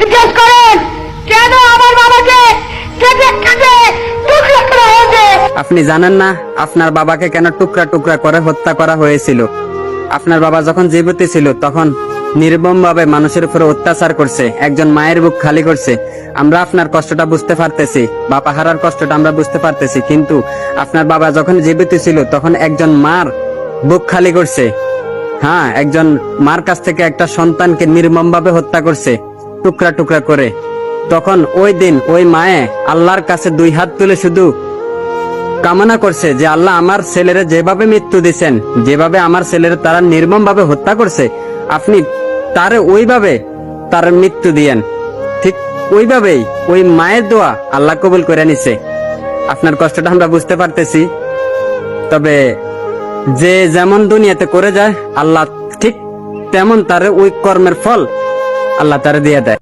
জিজ্ঞেস করেন, কেন আমার বাবাকে আপনি জানেন না, আপনার বাবাকে কেন টুকরা টুকরা করে হত্যা করা হয়েছিল? আপনার বাবা যখন জীবিত ছিল, তখন নির্মম ভাবে মানুষের উপরে অত্যাচার করছে, একজন মায়ের বুক খালি করছে। আমরা আপনার কষ্টটা বুঝতে পারতেছি বাবা হারার কষ্টটা আমরা বুঝতে পারতেছি, কিন্তু আপনার বাবা যখন জীবিত ছিল, তখন একজন মার বুক খালি করছে। হ্যাঁ একজন মার কাছ থেকে একটা সন্তানকে নির্মম ভাবে হত্যা করছে। টুকরা টুকরা করে। তখন ওই দিন ওই মায়ে আল্লাহর কাছে দুই হাত তুলে শুধু কামনা করছে যে আল্লাহ আমার ছেলেরে যেভাবে মৃত্যু দিছেন, যেভাবে আমার ছেলের তারা নির্মম ভাবে হত্যা করছে, আপনি তারে ওইভাবে তার মৃত্যু দিয়েন। ঠিক ওইভাবেই ওই মায়ের দোয়া আল্লাহ কবুল করে নিছে। আপনার কষ্টটা আমরা বুঝতে পারতেছি। তবে যে যেমন দুনিয়াতে করে যায়, আল্লাহ ঠিক তেমন তার ওই কর্মের ফল আল্লাহ তারা দিয়ে দেয়।